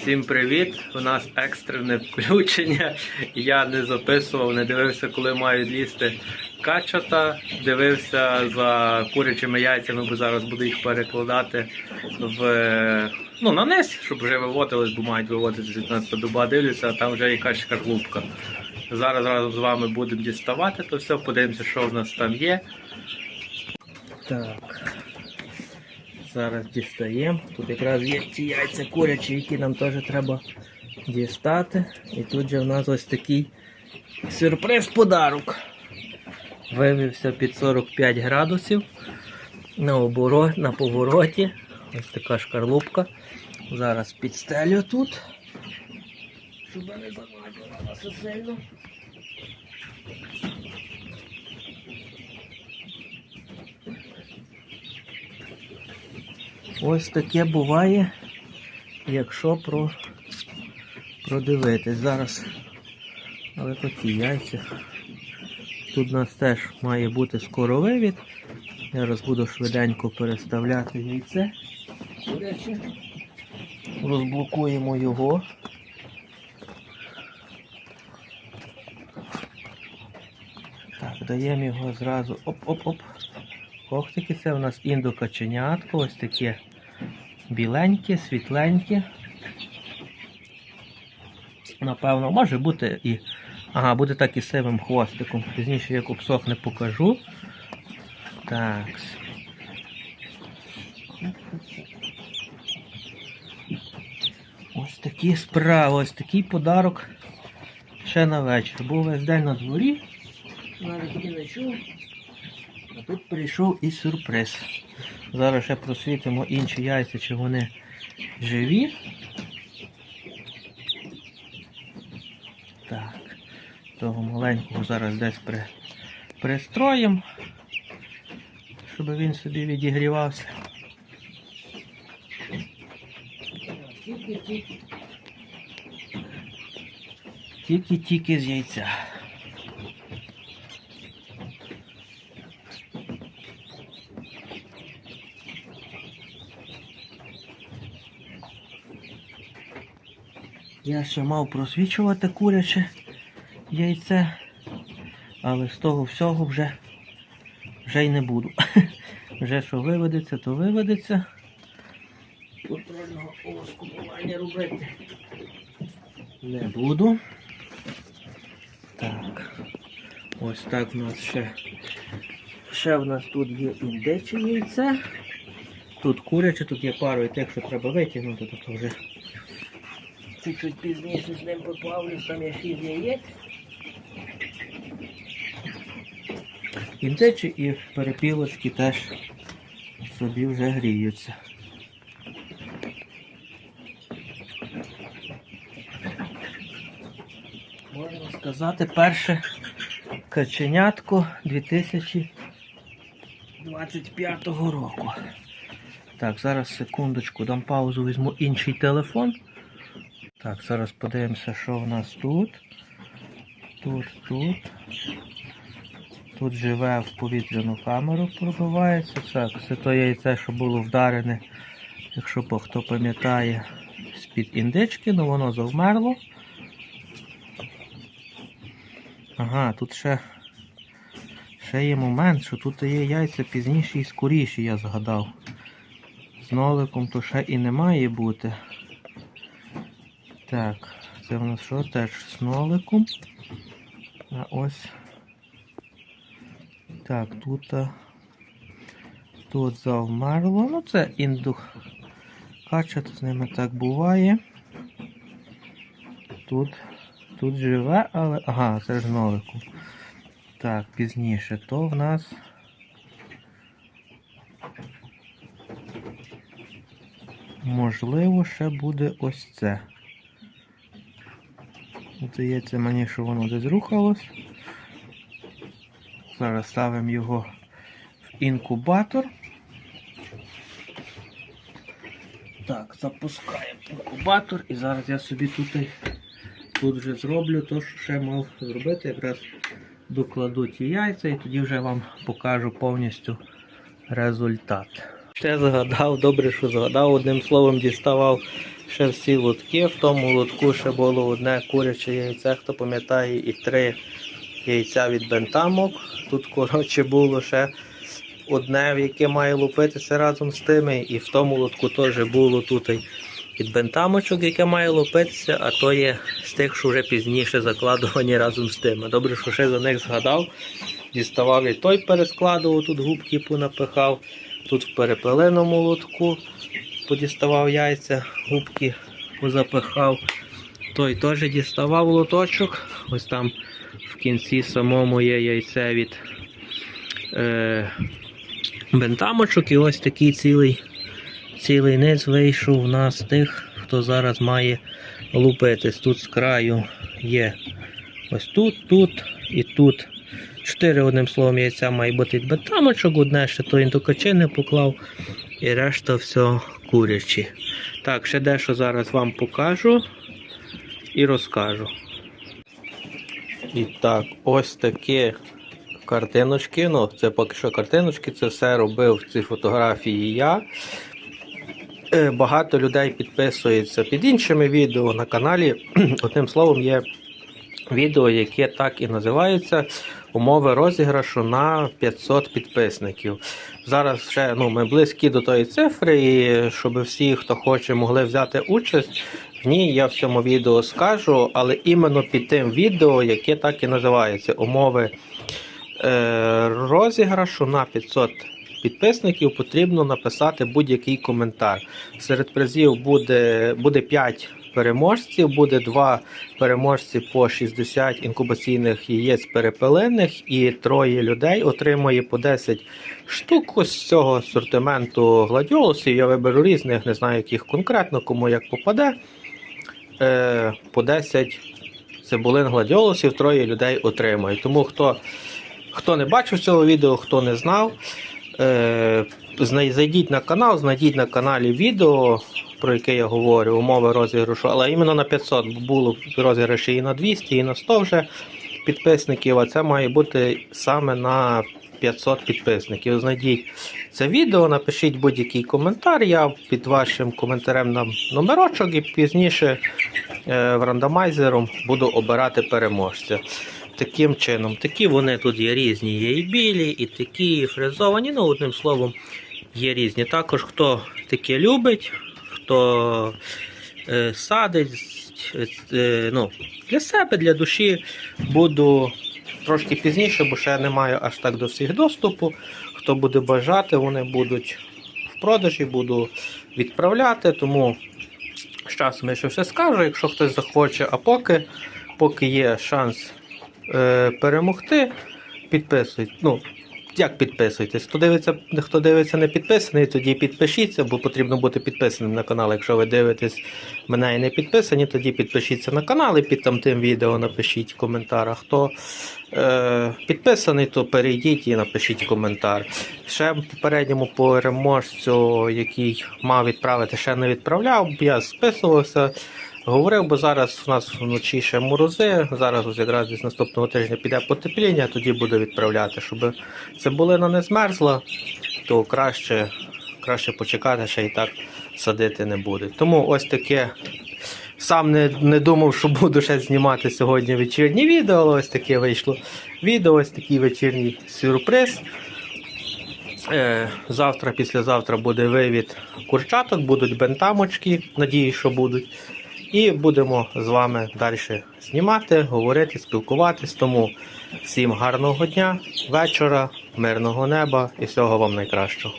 Всім привіт! У нас екстрене включення. Я не записував, не дивився, коли мають лізти качата. Дивився за курячими яйцями, бо зараз буду їх перекладати в ну, на низ, щоб вже виводились, бо мають виводитися 19 доба. Дивлюся, а там вже якась шкарлупка. Зараз разом з вами будемо діставати то все, подивимося, що в нас там є. Так. Зараз дістаємо. Тут якраз є ці яйця курячі, які нам теж треба дістати. І тут же в нас ось такий сюрприз-подарок. Вивівся під 45 градусів на оборот, на повороті. Ось така шкарлупка. Зараз підстелю тут. Щоб не замаджувалося сильно. Ось таке буває, якщо про... продивитись. Зараз але такі яйця. Тут у нас теж має бути скоро вивід. Я зараз буду швиденько переставляти яйце. Розблокуємо його. Так, даємо його зразу. Оп-оп-оп. Когтики це у нас індокаченятко, ось таке біленьке, світленьке. Напевно, може бути і. Ага, буде так і сивим хвостиком. Пізніше як обсохне покажу. Так. Ось такі справи, ось такий подарок ще на вечір. Був весь день на дворі. Навіть і не чув. Тут прийшов і сюрприз. Зараз ще просвітимо інші яйця, чи вони живі. Так, того маленького зараз десь при... пристроїмо, щоб він собі відігрівався. Тільки-тільки з яйця. Я ще мав просвічувати куряче яйце, але з того всього вже, вже й не буду. Вже що виведеться, то виведеться. Контрольного овоскупування робити не буду. Так. Ось так в нас ще. Ще в нас тут є індиче яйце. Тут куряче, тут є пару і тих, що треба витягнути, то вже чуть-чуть пізніше з ним поплавлюсь, там є 6 яєць. Індичі і перепілочки теж собі вже гріються. Можна сказати, перше каченятко 2025 року. Так, зараз секундочку, дам паузу, візьму інший телефон. Так, зараз подивимося, що в нас тут. Тут, тут. Тут живе в повітряну камеру, пробивається. Так, це то яйце, що було вдарене, якщо хто пам'ятає, з-під індички, ну воно завмерло. Ага, тут ще, ще є момент, що тут є яйця пізніші і скоріші, я згадав. З ноликом то ще і не має бути. Так, це в нас що теж з ноликом. А ось. Так, тут тут завмерло. Ну це індух. Качат, з ними так буває. Тут тут живе, але... Ага, це ж з ноликом. Так, пізніше. То в нас. Можливо, ще буде ось це. Здається мені, що воно десь рухалось. Зараз ставимо його в інкубатор. Так, запускаємо інкубатор і зараз я собі тут, тут вже зроблю те, що ще мав зробити. Якраз докладу ті яйця і тоді вже вам покажу повністю результат. Ще згадав, добре, що згадав, одним словом діставав ще всі лотки. В тому лотку ще було одне куряче яйце, хто пам'ятає, і три яйця від бентамок. Тут, коротше, було ще одне, яке має лупитися разом з тими. І в тому лотку теж було тут від бентамочок, яке має лупитися, а то є з тих, що вже пізніше закладувані разом з тими. Добре, що ще за них згадав. Діставав і той перескладував, тут губки понапихав, тут в перепеленому лотку подіставав яйця, губки позапихав. Той теж діставав лоточок. Ось там в кінці самому є яйце від е, бентамочок. І ось такий цілий, цілий низ вийшов у нас тих, хто зараз має лупитись. Тут з краю є ось тут, тут і тут. Чотири одним словом яйця має бути від бентамочок, одне ще то він до качини поклав, і решта все курячі. Так, ще дещо зараз вам покажу і розкажу. І так, ось такі картиночки. Ну, це поки що картиночки, це все робив ці фотографії я. Е, Багато людей підписується під іншими відео на каналі. Одним словом, є відео, яке так і називається Умови розіграшу на 500 підписників. Зараз ще ну, ми близькі до тої цифри, і щоб всі, хто хоче, могли взяти участь. В ній я в цьому відео скажу, але іменно під тим відео, яке так і називається Умови е, розіграшу на 500 підписників, потрібно написати будь-який коментар. Серед призів буде, буде 5 переможців, буде 2 переможці по 60 інкубаційних яєць перепелених, і троє людей отримує по 10 штук ось цього асортименту гладіолусів. Я виберу різних, не знаю, яких конкретно, кому як попаде. Е, по 10 цибулин гладіолусів троє людей отримають. Тому хто, хто не бачив цього відео, хто не знав, е, зайдіть на канал, знайдіть на каналі відео, про яке я говорю, умови розіграшу, але іменно на 500 бо було розіграші і на 200, і на 100 вже підписників, а це має бути саме на 500 підписників. Знайдіть це відео, напишіть будь-який коментар. Я під вашим коментарем дам номерочок і пізніше е, рандомайзером буду обирати переможця. Таким чином, такі вони тут є різні, є і білі, і такі, і фрезовані. Ну, одним словом, є різні. Також хто таке любить, хто е, садить е, ну, для себе, для душі, буду трошки пізніше, бо ще немає аж так до всіх доступу. Хто буде бажати, вони будуть в продажі, буду відправляти. Тому з часом я ще все скажу, якщо хтось захоче, а поки, поки є шанс е, перемогти, підписуйтесь. Ну, як підписуйтесь? Хто дивиться, хто дивиться не підписаний, тоді підпишіться, бо потрібно бути підписаним на канал. Якщо ви дивитесь мене і не підписані, тоді підпишіться на канал і під там тим відео напишіть в коментарях. Хто е, підписаний, то перейдіть і напишіть коментар. Ще попередньому переможцю, який мав відправити, ще не відправляв, я списувався. Говорив, бо зараз у нас вночі ще морози. Зараз ось якраз з наступного тижня піде потепління, тоді буду відправляти. Щоб цибулина не змерзла, то краще, краще почекати, ще і так садити не буде. Тому ось таке. Сам не, не думав, що буду ще знімати сьогодні вечірнє відео, але ось таке вийшло відео, ось такий вечірній сюрприз. Е, завтра, післязавтра буде вивід курчаток, будуть бентамочки, надію, що будуть. І будемо з вами далі знімати, говорити, спілкуватись. Тому всім гарного дня, вечора, мирного неба і всього вам найкращого.